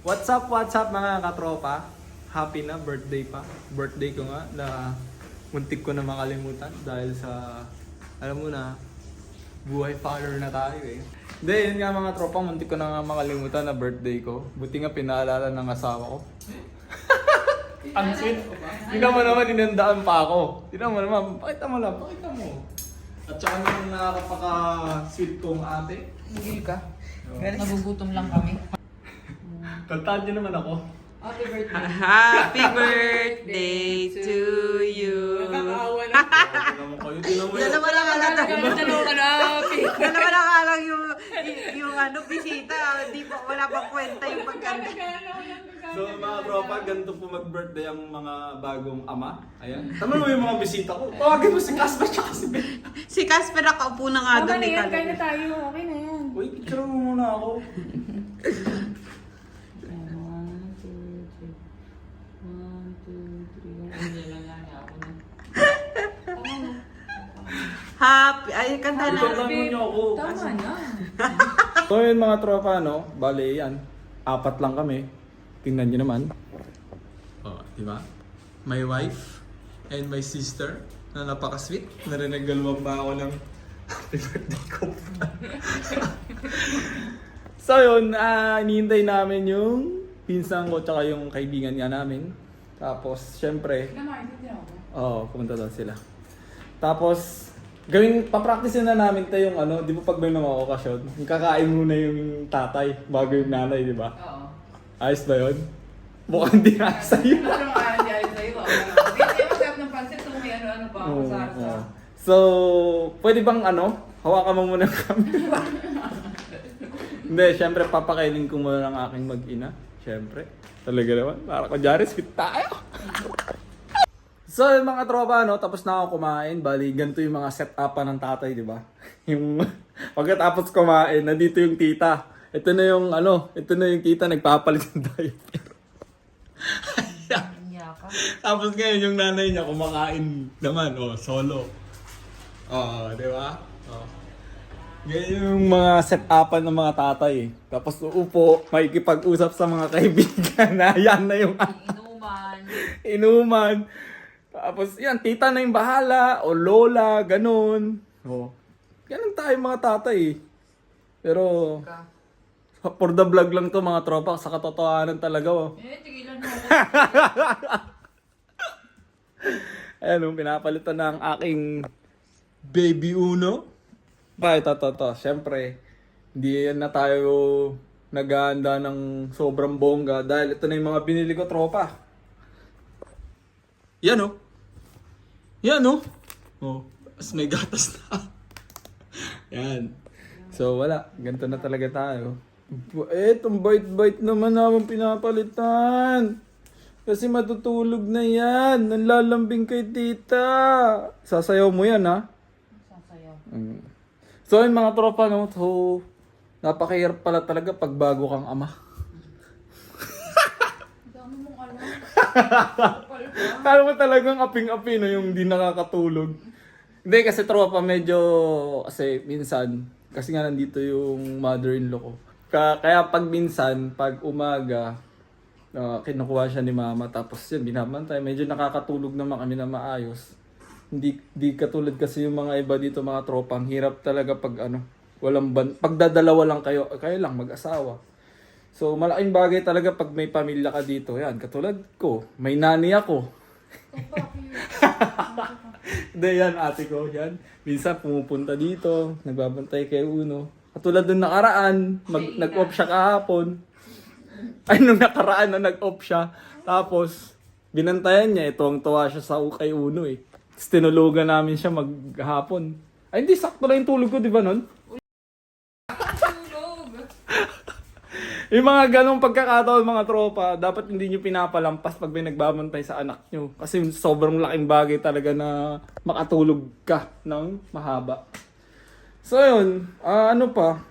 What's up, what's up mga katropa? Happy na, birthday pa. Birthday ko nga na muntik ko na makalimutan dahil sa, alam mo na, buhay father na tayo eh. Hindi, yun nga mga tropa, muntik ko na nga makalimutan na birthday ko. Buti nga pinaalala ng asawa ko. Ang sweet. Tingnan mo naman, inandaan pa ako. Tingnan mo naman, pakita mo lang, pakita mo. At saka nung nakakapaka-sweet kong ate. Tigil ka. Nagugutom lang kami. Kantahan niyo naman ako. Happy birthday. Happy birthday to you. Nakakaawa na. Tingnan mo kayo, tingnan mo yun. Dalawa lang ala Dalawa ka na. Dalawa lang ala yung, yung ano, bisita. Di pa, wala pang kwenta yung pagkanta. So mga tropa, ganito po mag-birthday ang mga bagong ama. Ayan. Tama mo yung mga bisita ko. Tawagin mo si Casper tsaka si Ben. Si Casper nakaupo na nga doon. na eh, yan, na tayo. Okay na yan. Uy, picture mo muna ako. One, two, three. One, two, three. Hindi lang yan. Ako na. Happy. Ay, kanta na. Ikaw lang niyo ako. Tama na. So yun mga tropa, no? Bale yan. Apat lang kami. Tingnan nyo naman. Oh, di ba? My wife and my sister na napaka-sweet. Narinagaluan pa ako ng happy birthday ko. so yun, ah inihintay namin yung pinsan ko tsaka yung kaibigan nga namin. Tapos, syempre, Oo, pumunta daw sila. Tapos, gawin, papractice na namin tayo yung ano, di ba pag may mga okasyon, yung kakain muna yung tatay bago yung nanay, di ba? Oo. Ayos ba yun? Mukhang di na sa'yo. Ano nga yan dahil sa'yo? Hindi tayo magkap ng pansit kung may ano-ano pa ako Oo, sa oo. So, pwede bang ano, hawakan mo muna kami. Hindi, syempre papakainin ko muna ng aking mag-ina. Syempre. Talaga naman, para ko dyan, sweet tayo. So, yung mga tropa, no, tapos na ako kumain. Bali, ganito yung mga set-upan ng tatay, di ba? Yung, pagkatapos kumain, nandito yung tita. Ito na yung, ano, ito na yung tita, nagpapalit ng diaper. Tapos ngayon yung nanay niya kumakain naman, oh, solo. Oh, di ba? Oh. Ganyan yung mga set-upan ng mga tatay eh. Tapos uupo, makikipag-usap sa mga kaibigan na yan na yung Inuman. inuman. Tapos yan, tita na yung bahala, o lola, ganun. Oh. Ganun tayo mga tatay eh. Pero, Ka. for the vlog lang to mga tropa, sa katotohanan talaga oh. Eh, tigilan mo. Ayan, yung pinapalitan ng aking baby uno. Ba, ito, ito, ito. Siyempre, hindi yan na tayo naghahanda ng sobrang bongga dahil ito na yung mga binili ko, tropa. Yan, oh. Yan, oh. Oh, as may gatas na. yan. So, wala. Ganito na talaga tayo. Eh, itong bite-bite naman naman pinapalitan. Kasi matutulog na yan. Nanlalambing kay tita. Sasayaw mo yan, ha? Sasayaw. Mm. So, yung mga tropa, no? So, napakahirap pala talaga pag bago kang ama. Kala mo talagang aping-api, no? Yung di nakakatulog. Hindi, kasi tropa, medyo... Kasi minsan, kasi nga nandito yung mother-in-law ko. Ka- Kaya pag minsan, pag umaga, ah, kinukuha siya ni mama, tapos yun, binabantay. Medyo nakakatulog naman kami na maayos. Hindi, di katulad kasi yung mga iba dito, mga tropa, ang hirap talaga pag ano, walang ban pagdadalawa lang kayo, kayo lang mag-asawa. So, malaking bagay talaga pag may pamilya ka dito. Yan, katulad ko, may nani ako. Hindi, yan, ate ko, yan. Minsan pumupunta dito, nagbabantay kay Uno. Katulad nung nakaraan, mag, nag-off siya kahapon. Ay, nung nakaraan na nag-off siya. Tapos, binantayan niya, ito ang tuwa siya sa kay Uno eh. Tapos tinulugan namin siya maghapon. Ay, hindi, sakto lang yung tulog ko, di ba nun? Tulog. Yung mga ganong pagkakataon mga tropa, dapat hindi nyo pinapalampas pag may nagbabantay sa anak nyo. Kasi sobrang laking bagay talaga na makatulog ka ng mahaba. So yun, ah, ano pa?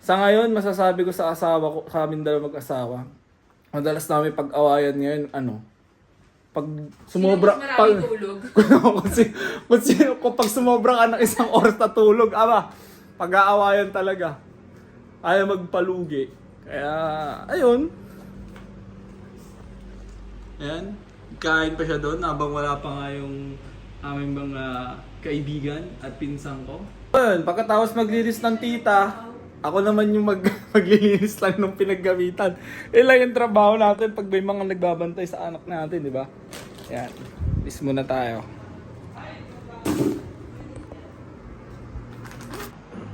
Sa ngayon, masasabi ko sa asawa ko, sa amin dalawa mag-asawa, madalas namin pag-awayan ngayon, ano, pag sumobra, pag, tulog? kung, si, kung, sino, kung pag sumobra ka ng isang oras na tulog, ama, pag-aawayan talaga. Ayaw magpalugi. Kaya, ayun, Ayan. Kain pa siya doon habang wala pa nga yung aming mga kaibigan at pinsan ko. Ayun, pagkatapos maglinis ng tita, ako naman yung mag maglilinis lang ng pinaggamitan. Ilang yung trabaho natin pag may mga nagbabantay sa anak natin, di ba? Ayan. Lis muna tayo.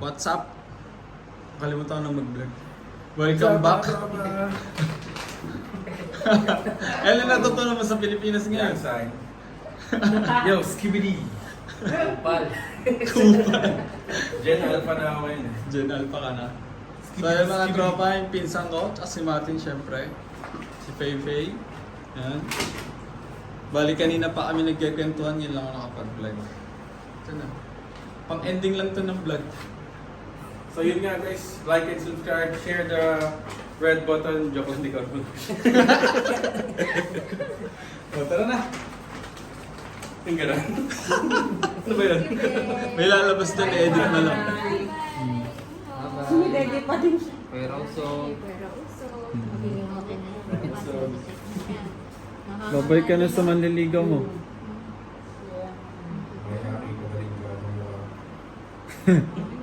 What's up? Kalimutan ko na mag-vlog. Welcome back. Ano natutunan mo sa Pilipinas ngayon? Yo, skibidi. Kupal. Jen Alpha na ako ngayon. eh. Gen Alpha ka na. So yung mga tropa, yung pinsan ko, at si Martin syempre. Si Fei Fei. Yan. Bali kanina pa kami nagkikwentuhan, yun lang ako nakapag-vlog. Ito na. Pang-ending lang to ng vlog. So yun nga guys, like and subscribe, share the red button, joke hindi ka O, tara na. Yung ganun. ano ba yun? May lalabas doon, edit na lang. Sumidede pa din siya. Pero so, Babay ka na sa manliligaw mo. May nakikita rin ka.